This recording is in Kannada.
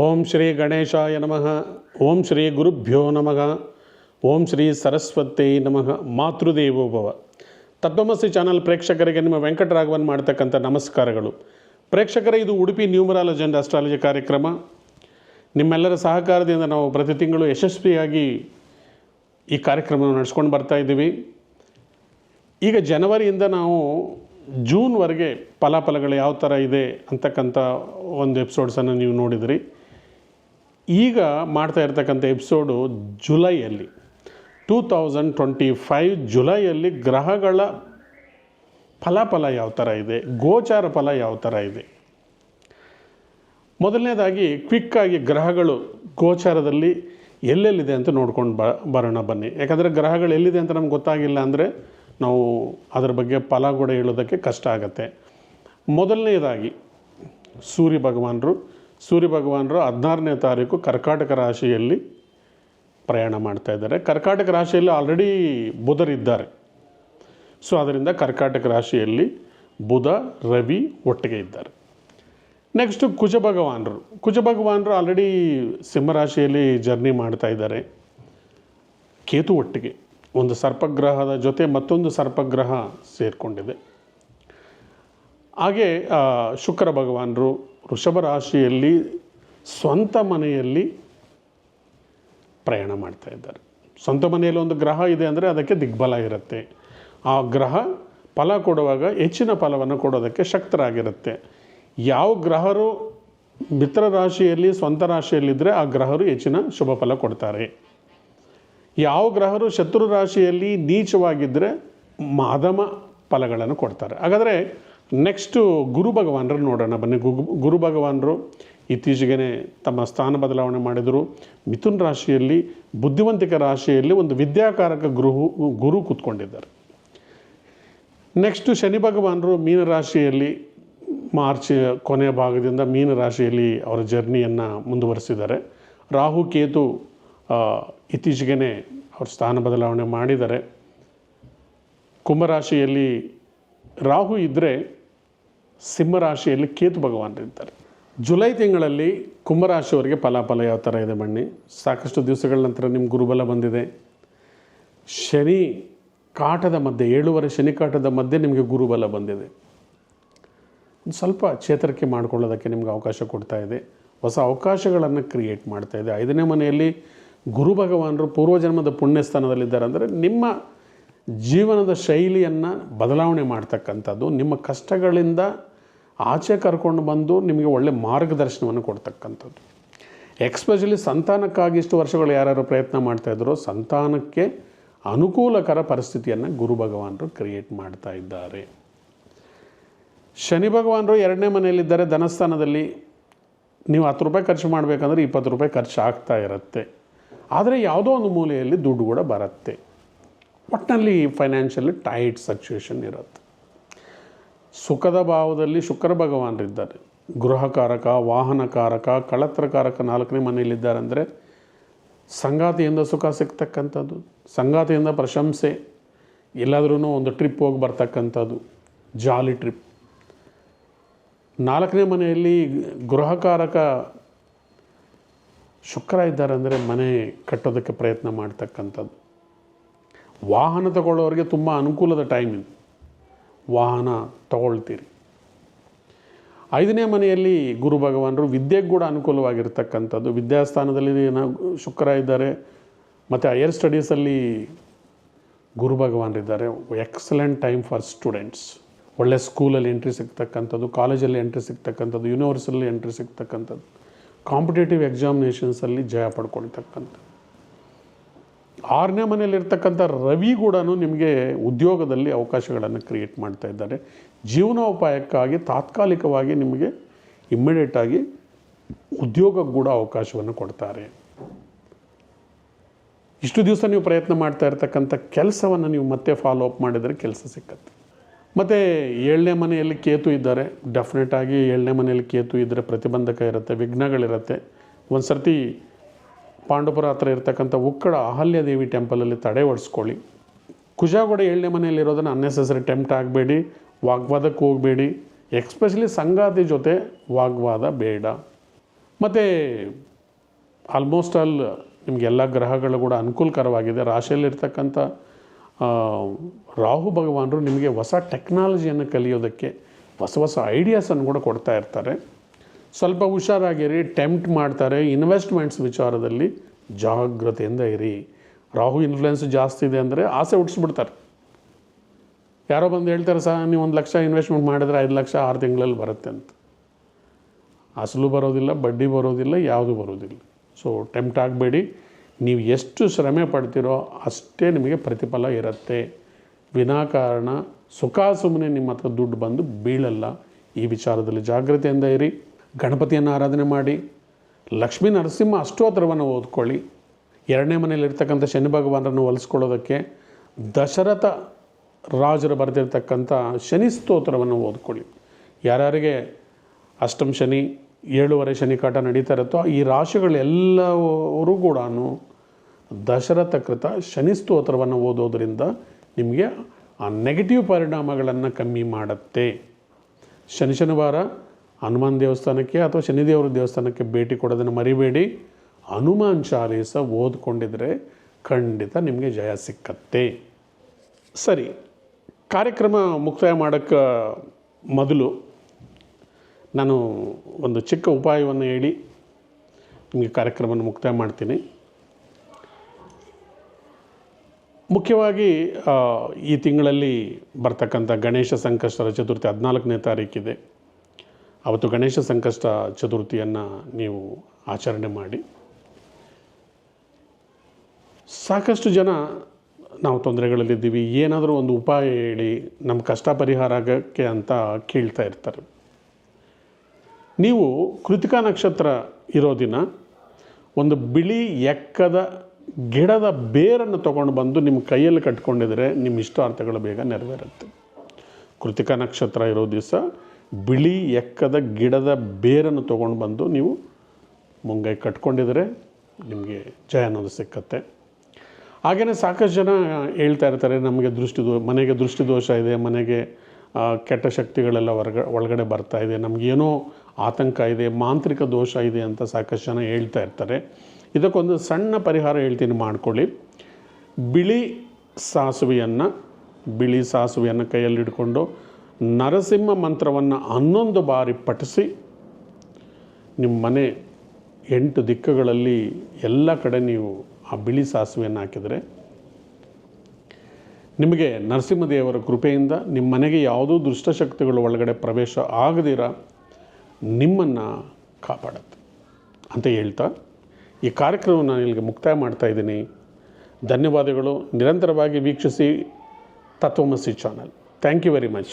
ಓಂ ಶ್ರೀ ಗಣೇಶಾಯ ನಮಃ. ಓಂ ಶ್ರೀ ಗುರುಭ್ಯೋ ನಮಃ. ಓಂ ಶ್ರೀ ಸರಸ್ವತಿ ನಮಃ. ಮಾತೃದೇವೋಭವ ತತ್ವಮಸಿ ಚಾನಲ್ ಪ್ರೇಕ್ಷಕರಿಗೆ ನಿಮ್ಮ ವೆಂಕಟರಾಘವನ್ ಮಾಡ್ತಕ್ಕಂಥ ನಮಸ್ಕಾರಗಳು. ಪ್ರೇಕ್ಷಕರೇ, ಇದು ಉಡುಪಿ ನ್ಯೂಮರಾಲಜಿ ಅಂಡ್ ಅಸ್ಟ್ರಾಲಜಿ ಕಾರ್ಯಕ್ರಮ. ನಿಮ್ಮೆಲ್ಲರ ಸಹಕಾರದಿಂದ ನಾವು ಪ್ರತಿ ತಿಂಗಳು ಯಶಸ್ವಿಯಾಗಿ ಈ ಕಾರ್ಯಕ್ರಮವನ್ನು ನಡೆಸ್ಕೊಂಡು ಬರ್ತಾ ಇದ್ದೀವಿ. ಈಗ ಜನವರಿಯಿಂದ ನಾವು ಜೂನ್ವರೆಗೆ ಫಲಾಫಲಗಳು ಯಾವ ಥರ ಇದೆ ಅಂತಕ್ಕಂಥ ಒಂದು ಎಪಿಸೋಡ್ಸನ್ನು ನೀವು ನೋಡಿದ್ರಿ. ಈಗ ಮಾಡ್ತಾ ಇರ್ತಕ್ಕಂಥ ಎಪಿಸೋಡು ಜುಲೈಯಲ್ಲಿ ಟೂ ತೌಸಂಡ್ ಟ್ವೆಂಟಿ ಫೈವ್ ಜುಲೈಯಲ್ಲಿ ಗ್ರಹಗಳ ಫಲಾಫಲ ಯಾವ ಥರ ಇದೆ, ಗೋಚಾರ ಫಲ ಯಾವ ಥರ ಇದೆ. ಮೊದಲನೇದಾಗಿ ಕ್ವಿಕ್ಕಾಗಿ ಗ್ರಹಗಳು ಗೋಚಾರದಲ್ಲಿ ಎಲ್ಲೆಲ್ಲಿದೆ ಅಂತ ನೋಡ್ಕೊಂಡು ಬ, ಬರೋಣ ಬನ್ನಿ. ಯಾಕಂದರೆ ಗ್ರಹಗಳು ಎಲ್ಲಿದೆ ಅಂತ ನಮ್ಗೆ ಗೊತ್ತಾಗಿಲ್ಲ ಅಂದರೆ ನಾವು ಅದರ ಬಗ್ಗೆ ಫಲ ಕೂಡ ಹೇಳೋದಕ್ಕೆ ಕಷ್ಟ ಆಗುತ್ತೆ. ಮೊದಲನೇದಾಗಿ ಸೂರ್ಯ ಭಗವಾನರು ಸೂರ್ಯ ಭಗವಾನರು ಹದಿನಾರನೇ ತಾರೀಕು ಕರ್ಕಾಟಕ ರಾಶಿಯಲ್ಲಿ ಪ್ರಯಾಣ ಮಾಡ್ತಾ ಇದ್ದಾರೆ. ಕರ್ಕಾಟಕ ರಾಶಿಯಲ್ಲಿ ಆಲ್ರೆಡಿ ಬುಧರಿದ್ದಾರೆ ಸೊ ಅದರಿಂದ ಕರ್ಕಾಟಕ ರಾಶಿಯಲ್ಲಿ ಬುಧ, ರವಿ ಒಟ್ಟಿಗೆ ಇದ್ದಾರೆ. ನೆಕ್ಸ್ಟು ಕುಜ ಭಗವಾನರು ಕುಜ ಭಗವಾನರು ಆಲ್ರೆಡಿ ಸಿಂಹರಾಶಿಯಲ್ಲಿ ಜರ್ನಿ ಮಾಡ್ತಾ ಇದ್ದಾರೆ. ಕೇತು ಒಟ್ಟಿಗೆ. ಒಂದು ಸರ್ಪಗ್ರಹದ ಜೊತೆ ಮತ್ತೊಂದು ಸರ್ಪಗ್ರಹ ಸೇರಿಕೊಂಡಿದೆ. ಹಾಗೆ ಶುಕ್ರ ಭಗವಾನರು ವೃಷಭ ರಾಶಿಯಲ್ಲಿ ಸ್ವಂತ ಮನೆಯಲ್ಲಿ ಪ್ರಯಾಣ ಮಾಡ್ತಾ ಇದ್ದಾರೆ. ಸ್ವಂತ ಮನೆಯಲ್ಲಿ ಒಂದು ಗ್ರಹ ಇದೆ ಅಂದರೆ ಅದಕ್ಕೆ ದಿಗ್ಬಲ ಇರುತ್ತೆ. ಆ ಗ್ರಹ ಫಲ ಕೊಡುವಾಗ ಹೆಚ್ಚಿನ ಫಲವನ್ನು ಕೊಡೋದಕ್ಕೆ ಶಕ್ತರಾಗಿರುತ್ತೆ. ಯಾವ ಗ್ರಹರು ಮಿತ್ರ ರಾಶಿಯಲ್ಲಿ, ಸ್ವಂತ ರಾಶಿಯಲ್ಲಿದ್ದರೆ ಆ ಗ್ರಹರು ಹೆಚ್ಚಿನ ಶುಭ ಫಲ ಕೊಡ್ತಾರೆ. ಯಾವ ಗ್ರಹರು ಶತ್ರು ರಾಶಿಯಲ್ಲಿ ನೀಚವಾಗಿದ್ದರೆ ಮಾಧಮ ಫಲಗಳನ್ನು ಕೊಡ್ತಾರೆ. ಹಾಗಾದರೆ ನೆಕ್ಸ್ಟು ಗುರು ಭಗವಾನರು ನೋಡೋಣ. ಬನ್ನಿ ಗುರು ಭಗವಾನರು ಇತ್ತೀಚೆಗೆ ತಮ್ಮ ಸ್ಥಾನ ಬದಲಾವಣೆ ಮಾಡಿದರು. ಮಿಥುನ್ ರಾಶಿಯಲ್ಲಿ, ಬುದ್ಧಿವಂತಿಕ ರಾಶಿಯಲ್ಲಿ ಒಂದು ವಿದ್ಯಾಕಾರಕ ಗುರು ಗುರು ಕೂತ್ಕೊಂಡಿದ್ದಾರೆ. ನೆಕ್ಸ್ಟು ಶನಿ ಭಗವಾನರು ಮೀನರಾಶಿಯಲ್ಲಿ ಮಾರ್ಚ್ ಕೊನೆಯ ಭಾಗದಿಂದ ಮೀನರಾಶಿಯಲ್ಲಿ ಅವರ ಜರ್ನಿಯನ್ನು ಮುಂದುವರಿಸಿದ್ದಾರೆ. ರಾಹು, ಕೇತು ಇತ್ತೀಚೆಗೆ ಅವ್ರ ಸ್ಥಾನ ಬದಲಾವಣೆ ಮಾಡಿದ್ದಾರೆ. ಕುಂಭರಾಶಿಯಲ್ಲಿ ರಾಹು ಇದ್ದರೆ ಸಿಂಹರಾಶಿಯಲ್ಲಿ ಕೇತು ಭಗವಾನರಿದ್ದಾರೆ ಜುಲೈ ತಿಂಗಳಲ್ಲಿ ಕುಂಭರಾಶಿಯವರಿಗೆ ಫಲಾಫಲ ಯಾವ ಥರ ಇದೆ ಬನ್ನಿ. ಸಾಕಷ್ಟು ದಿವಸಗಳ ನಂತರ ನಿಮ್ಮ ಗುರುಬಲ ಬಂದಿದೆ. ಶನಿ ಕಾಟದ ಮಧ್ಯೆ, ಏಳುವರೆ ಶನಿ ಕಾಟದ ಮಧ್ಯೆ ನಿಮಗೆ ಗುರುಬಲ ಬಂದಿದೆ. ಒಂದು ಸ್ವಲ್ಪ ಚೇತರಿಕೆ ಮಾಡ್ಕೊಳ್ಳೋದಕ್ಕೆ ನಿಮ್ಗೆ ಅವಕಾಶ ಕೊಡ್ತಾ ಇದೆ. ಹೊಸ ಅವಕಾಶಗಳನ್ನು ಕ್ರಿಯೇಟ್ ಮಾಡ್ತಾ ಇದೆ. ಐದನೇ ಮನೆಯಲ್ಲಿ ಗುರು ಭಗವಾನರು ಪೂರ್ವಜನ್ಮದ ಪುಣ್ಯಸ್ಥಾನದಲ್ಲಿದ್ದಾರೆ ಅಂದರೆ ನಿಮ್ಮ ಜೀವನದ ಶೈಲಿಯನ್ನು ಬದಲಾವಣೆ ಮಾಡ್ತಕ್ಕಂಥದ್ದು, ನಿಮ್ಮ ಕಷ್ಟಗಳಿಂದ ಆಚೆ ಕರ್ಕೊಂಡು ಬಂದು ನಿಮಗೆ ಒಳ್ಳೆ ಮಾರ್ಗದರ್ಶನವನ್ನು ಕೊಡ್ತಕ್ಕಂಥದ್ದು. ಎಕ್ಸ್ಪೆಷಲಿ ಸಂತಾನಕ್ಕಾಗಿ ಇಷ್ಟು ವರ್ಷಗಳು ಯಾರ್ಯಾರು ಪ್ರಯತ್ನ ಮಾಡ್ತಾಯಿದ್ರೋ ಸಂತಾನಕ್ಕೆ ಅನುಕೂಲಕರ ಪರಿಸ್ಥಿತಿಯನ್ನು ಗುರು ಭಗವಾನರು ಕ್ರಿಯೇಟ್ ಮಾಡ್ತಾ ಇದ್ದಾರೆ. ಶನಿ ಭಗವಾನರು ಎರಡನೇ ಮನೆಯಲ್ಲಿದ್ದಾರೆ, ಧನಸ್ಥಾನದಲ್ಲಿ. ನೀವು ಹತ್ತು ರೂಪಾಯಿ ಖರ್ಚು ಮಾಡಬೇಕಂದ್ರೆ ಇಪ್ಪತ್ತು ರೂಪಾಯಿ ಖರ್ಚು ಆಗ್ತಾ ಇರುತ್ತೆ. ಆದರೆ ಯಾವುದೋ ಒಂದು ಮೂಲೆಯಲ್ಲಿ ದುಡ್ಡು ಕೂಡ ಬರುತ್ತೆ. ಒಟ್ಟಿನಲ್ಲಿ ಫೈನಾನ್ಷಿಯಲಿ ಟೈಟ್ ಸಿಚುವೇಶನ್ ಇರುತ್ತೆ. ಸುಖದ ಭಾವದಲ್ಲಿ ಶುಕ್ರ ಭಗವಾನರಿದ್ದಾರೆ. ಗೃಹಕಾರಕ, ವಾಹನಕಾರಕ ಕಳತ್ರಕಾರಕ ನಾಲ್ಕನೇ ಮನೆಯಲ್ಲಿದ್ದಾರೆ ಅಂದರೆ ಸಂಗಾತಿಯಿಂದ ಸುಖ ಸಿಗ್ತಕ್ಕಂಥದ್ದು, ಸಂಗಾತಿಯಿಂದ ಪ್ರಶಂಸೆ ಎಲ್ಲಾದ್ರೂ ಒಂದು ಟ್ರಿಪ್ ಹೋಗಿ ಬರ್ತಕ್ಕಂಥದ್ದು, ಜಾಲಿ ಟ್ರಿಪ್. ನಾಲ್ಕನೇ ಮನೆಯಲ್ಲಿ ಗೃಹಕಾರಕ ಶುಕ್ರ ಇದ್ದಾರೆ ಅಂದರೆ ಮನೆ ಕಟ್ಟೋದಕ್ಕೆ ಪ್ರಯತ್ನ ಮಾಡ್ತಕ್ಕಂಥದ್ದು. ವಾಹನ ತಗೊಳ್ಳೋರಿಗೆ ತುಂಬ ಅನುಕೂಲದ ಟೈಮ್ ಇದು. ವಾಹನ ತಗೊಳ್ತೀರಿ. ಐದನೇ ಮನೆಯಲ್ಲಿ ಗುರು ಭಗವಾನರು ವಿದ್ಯೆಗೆ ಕೂಡ ಅನುಕೂಲವಾಗಿರ್ತಕ್ಕಂಥದ್ದು. ವಿದ್ಯಾಸ್ಥಾನದಲ್ಲಿ ನಾವು ಶುಕ್ರ ಇದ್ದಾರೆ, ಮತ್ತು ಹೈಯರ್ ಸ್ಟಡೀಸಲ್ಲಿ ಗುರು ಭಗವಾನರಿದ್ದಾರೆ. ಎಕ್ಸಲೆಂಟ್ ಟೈಮ್ ಫಾರ್ ಸ್ಟೂಡೆಂಟ್ಸ್ ಒಳ್ಳೆ ಸ್ಕೂಲಲ್ಲಿ ಎಂಟ್ರಿ ಸಿಗ್ತಕ್ಕಂಥದ್ದು ಕಾಲೇಜಲ್ಲಿ ಎಂಟ್ರಿ ಸಿಗ್ತಕ್ಕಂಥದ್ದು ಯೂನಿವರ್ಸಲ್ಲಿ ಎಂಟ್ರಿ ಸಿಗ್ತಕ್ಕಂಥದ್ದು. ಕಾಂಪಿಟೇಟಿವ್ ಎಕ್ಸಾಮಿನೇಷನ್ಸಲ್ಲಿ ಜಯ ಪಡ್ಕೊಳ್ತಕ್ಕಂಥದ್ದು. ಆರನೇ ಮನೆಯಲ್ಲಿರ್ತಕ್ಕಂಥ ರವಿ ಕೂಡ ನಿಮಗೆ ಉದ್ಯೋಗದಲ್ಲಿ ಅವಕಾಶಗಳನ್ನು ಕ್ರಿಯೇಟ್ ಮಾಡ್ತಾ ಇದ್ದಾರೆ. ಜೀವನೋಪಾಯಕ್ಕಾಗಿ, ತಾತ್ಕಾಲಿಕವಾಗಿ ನಿಮಗೆ ಇಮ್ಮಿಡಿಯೇಟಾಗಿ ಉದ್ಯೋಗಕ್ಕೆ ಕೂಡ ಅವಕಾಶವನ್ನು ಕೊಡ್ತಾರೆ. ಇಷ್ಟು ದಿವಸ ನೀವು ಪ್ರಯತ್ನ ಮಾಡ್ತಾ ಇರ್ತಕ್ಕಂಥ ಕೆಲಸವನ್ನು ನೀವು ಮತ್ತೆ ಫಾಲೋ ಅಪ್ ಮಾಡಿದರೆ ಕೆಲಸ ಸಿಕ್ಕತ್ತೆ. ಮತ್ತು ಏಳನೇ ಮನೆಯಲ್ಲಿ ಕೇತು ಇದ್ದಾರೆ. ಡೆಫಿನೆಟಾಗಿ ಏಳನೇ ಮನೆಯಲ್ಲಿ ಕೇತು ಇದ್ದರೆ ಪ್ರತಿಬಂಧಕ ಇರುತ್ತೆ, ವಿಘ್ನಗಳಿರುತ್ತೆ. ಒಂದು ಸರ್ತಿ ಪಾಂಡುಪುರ ಹತ್ರ ಇರ್ತಕ್ಕಂಥ ಉಕ್ಕಡ ಅಹಲ್ಯದೇವಿ ಟೆಂಪಲಲ್ಲಿ ತಡೆ ಒಡಿಸ್ಕೊಳ್ಳಿ ಕುಜಾಗೋಡ ಏಳನೇ ಮನೆಯಲ್ಲಿರೋದನ್ನು ಅನ್ನೆಸೆಸರಿ ಟೆಂಪ್ಟ್ ಆಗಬೇಡಿ, ವಾಗ್ವಾದಕ್ಕೆ ಹೋಗಬೇಡಿ. ಎಕ್ಸ್ಪೆಷಲಿ ಸಂಗಾತಿ ಜೊತೆ ವಾಗ್ವಾದ ಬೇಡ. ಮತ್ತು ಆಲ್ಮೋಸ್ಟ್ ಆಲ್ ನಿಮಗೆಲ್ಲ ಗ್ರಹಗಳು ಕೂಡ ಅನುಕೂಲಕರವಾಗಿದೆ. ರಾಶಿಯಲ್ಲಿರ್ತಕ್ಕಂಥ ರಾಹು ಭಗವಾನರು ನಿಮಗೆ ಹೊಸ ಟೆಕ್ನಾಲಜಿಯನ್ನು ಕಲಿಯೋದಕ್ಕೆ, ಹೊಸ ಹೊಸ ಐಡಿಯಾಸನ್ನು ಕೂಡ ಕೊಡ್ತಾ ಇರ್ತಾರೆ. ಸ್ವಲ್ಪ ಹುಷಾರಾಗಿರಿ ಟೆಂಪ್ಟ್ ಮಾಡ್ತಾರೆ. ಇನ್ವೆಸ್ಟ್ಮೆಂಟ್ಸ್ ವಿಚಾರದಲ್ಲಿ ಜಾಗ್ರತೆಯಿಂದ ಇರಿ. ರಾಹು ಇನ್ಫ್ಲುಯೆನ್ಸ್ ಜಾಸ್ತಿ ಇದೆ ಅಂದರೆ ಆಸೆ ಹುಟ್ಟಿಸ್ಬಿಡ್ತಾರೆ. ಯಾರೋ ಬಂದು ಹೇಳ್ತಾರೆ ಸಹ ನೀವು ಒಂದು ಲಕ್ಷ ಇನ್ವೆಸ್ಟ್ಮೆಂಟ್ ಮಾಡಿದರೆ ಐದು ಲಕ್ಷ ಆರು ತಿಂಗಳಲ್ಲಿ ಬರುತ್ತೆ ಅಂತ. ಅಸಲು ಬರೋದಿಲ್ಲ, ಬಡ್ಡಿ ಬರೋದಿಲ್ಲ, ಯಾವುದು ಬರೋದಿಲ್ಲ. ಸೊ ಟೆಂಪ್ಟ್ ಆಗಬೇಡಿ. ನೀವು ಎಷ್ಟು ಶ್ರಮೆ ಪಡ್ತೀರೋ ಅಷ್ಟೇ ನಿಮಗೆ ಪ್ರತಿಫಲ ಇರುತ್ತೆ. ವಿನಾಕಾರಣ ಸುಖ ಸುಮ್ಮನೆ ನಿಮ್ಮ ಹತ್ರ ದುಡ್ಡು ಬಂದು ಬೀಳಲ್ಲ. ಈ ವಿಚಾರದಲ್ಲಿ ಜಾಗ್ರತೆಯಿಂದ ಇರಿ. ಗಣಪತಿಯನ್ನು ಆರಾಧನೆ ಮಾಡಿ, ಲಕ್ಷ್ಮೀ ನರಸಿಂಹ ಅಷ್ಟೋತ್ತರವನ್ನು ಓದ್ಕೊಳ್ಳಿ. ಎರಡನೇ ಮನೆಯಲ್ಲಿರ್ತಕ್ಕಂಥ ಶನಿ ಭಗವಾನರನ್ನು ಒಲಿಸ್ಕೊಳ್ಳೋದಕ್ಕೆ ದಶರಥ ರಾಜರು ಬರೆದಿರ್ತಕ್ಕಂಥ ಶನಿ ಸ್ತೋತ್ರವನ್ನು ಓದ್ಕೊಳ್ಳಿ. ಯಾರ್ಯಾರಿಗೆ ಅಷ್ಟಮ ಶನಿ, ಏಳುವರೆ ಶನಿ ಕಾಟ ನಡೀತಾ ಇರುತ್ತೋ ಈ ರಾಶಿಗಳೆಲ್ಲವರು ಕೂಡ ದಶರಥ ಕೃತ ಶನಿ ಸ್ತೋತ್ರವನ್ನು ಓದೋದರಿಂದ ನಿಮಗೆ ಆ ನೆಗೆಟಿವ್ ಪರಿಣಾಮಗಳನ್ನು ಕಮ್ಮಿ ಮಾಡುತ್ತೆ. ಶನಿ ಶನಿವಾರ ಹನುಮಾನ್ ದೇವಸ್ಥಾನಕ್ಕೆ ಅಥವಾ ಶನಿದೇವರ ದೇವಸ್ಥಾನಕ್ಕೆ ಭೇಟಿ ಕೊಡೋದನ್ನು ಮರಿಬೇಡಿ. ಹನುಮಾನ್ ಚಾಲೀಸ ಓದ್ಕೊಂಡಿದ್ರೆ ಖಂಡಿತ ನಿಮಗೆ ಜಯ ಸಿಕ್ಕತ್ತೆ. ಸರಿ, ಕಾರ್ಯಕ್ರಮ ಮುಕ್ತಾಯ ಮಾಡೋಕ್ಕೆ ಮೊದಲು ನಾನು ಒಂದು ಚಿಕ್ಕ ಉಪಾಯವನ್ನು ಹೇಳಿ ನಿಮಗೆ ಕಾರ್ಯಕ್ರಮವನ್ನು ಮುಕ್ತಾಯ ಮಾಡ್ತೀನಿ. ಮುಖ್ಯವಾಗಿ ಈ ತಿಂಗಳಲ್ಲಿ ಬರ್ತಕ್ಕಂಥ ಗಣೇಶ ಸಂಕಷ್ಟರ ಚತುರ್ಥಿ ಹದಿನಾಲ್ಕನೇ ತಾರೀಕಿದೆ. ಅವತ್ತು ಗಣೇಶ ಸಂಕಷ್ಟ ಚತುರ್ಥಿಯನ್ನು ನೀವು ಆಚರಣೆ ಮಾಡಿ. ಸಾಕಷ್ಟು ಜನ ನಾವು ತೊಂದರೆಗಳಲ್ಲಿದ್ದೀವಿ. ಏನಾದರೂ ಒಂದು ಉಪಾಯ ಹೇಳಿ ನಮ್ಮ ಕಷ್ಟ ಪರಿಹಾರ ಆಗೋಕ್ಕೆ ಅಂತ ಕೇಳ್ತಾ ಇರ್ತಾರೆ. ನೀವು ಕೃತಿಕಾ ನಕ್ಷತ್ರ ಇರೋ ದಿನ ಒಂದು ಬಿಳಿ ಎಕ್ಕದ ಗಿಡದ ಬೇರನ್ನು ತೊಗೊಂಡು ಬಂದು ನಿಮ್ಮ ಕೈಯಲ್ಲಿ ಕಟ್ಕೊಂಡಿದ್ರೆ ನಿಮ್ಮ ಇಷ್ಟಾರ್ಥಗಳು ಬೇಗ ನೆರವೇರುತ್ತೆ. ಕೃತಿಕಾ ನಕ್ಷತ್ರ ಇರೋ ದಿವಸ ಬಿಳಿ ಎಕ್ಕದ ಗಿಡದ ಬೇರನ್ನು ತೊಗೊಂಡು ಬಂದು ನೀವು ಮುಂಗೈ ಕಟ್ಕೊಂಡಿದ್ರೆ ನಿಮಗೆ ಜಯ ಅನ್ನೋದು ಸಿಕ್ಕತ್ತೆ. ಹಾಗೆಯೇ ಸಾಕಷ್ಟು ಜನ ಹೇಳ್ತಾ ಇರ್ತಾರೆ, ನಮಗೆ ದೃಷ್ಟಿ ದೋ, ಮನೆಗೆ ದೃಷ್ಟಿ ದೋಷ ಇದೆ, ಮನೆಗೆ ಕೆಟ್ಟ ಶಕ್ತಿಗಳೆಲ್ಲ ಹೊರಗ, ಒಳಗಡೆ ಬರ್ತಾ ಇದೆ ನಮಗೇನೋ ಆತಂಕ ಇದೆ, ಮಾಂತ್ರಿಕ ದೋಷ ಇದೆ ಅಂತ ಸಾಕಷ್ಟು ಜನ ಹೇಳ್ತಾ ಇರ್ತಾರೆ. ಇದಕ್ಕೊಂದು ಸಣ್ಣ ಪರಿಹಾರ ಹೇಳ್ತೀನಿ ಮಾಡ್ಕೊಳ್ಳಿ. ಬಿಳಿ ಸಾಸುವೆಯನ್ನು ಬಿಳಿ ಸಾಸುವೆಯನ್ನು ಕೈಯಲ್ಲಿ ಹಿಡ್ಕೊಂಡು ನರಸಿಂಹ ಮಂತ್ರವನ್ನು ಹನ್ನೊಂದು ಬಾರಿ ಪಠಿಸಿ ನಿಮ್ಮ ಮನೆ ಎಂಟು ದಿಕ್ಕುಗಳಲ್ಲಿ ಎಲ್ಲ ಕಡೆ ನೀವು ಆ ಬಿಳಿ ಸಾಸಿವೆಯನ್ನು ಹಾಕಿದರೆ ನಿಮಗೆ ನರಸಿಂಹದೇವರ ಕೃಪೆಯಿಂದ ನಿಮ್ಮ ಮನೆಗೆ ಯಾವುದೂ ದುಷ್ಟಶಕ್ತಿಗಳು ಒಳಗಡೆ ಪ್ರವೇಶ ಆಗದಿರ ನಿಮ್ಮನ್ನು ಕಾಪಾಡುತ್ತೆ ಅಂತ ಹೇಳ್ತಾ ಈ ಕಾರ್ಯಕ್ರಮವನ್ನು ನಾನು ಇಲ್ಲಿಗೆ ಮುಕ್ತಾಯ ಮಾಡ್ತಾ ಇದ್ದೀನಿ. ಧನ್ಯವಾದಗಳು. ನಿರಂತರವಾಗಿ ವೀಕ್ಷಿಸಿ Tatvamasi channel. Thank you very much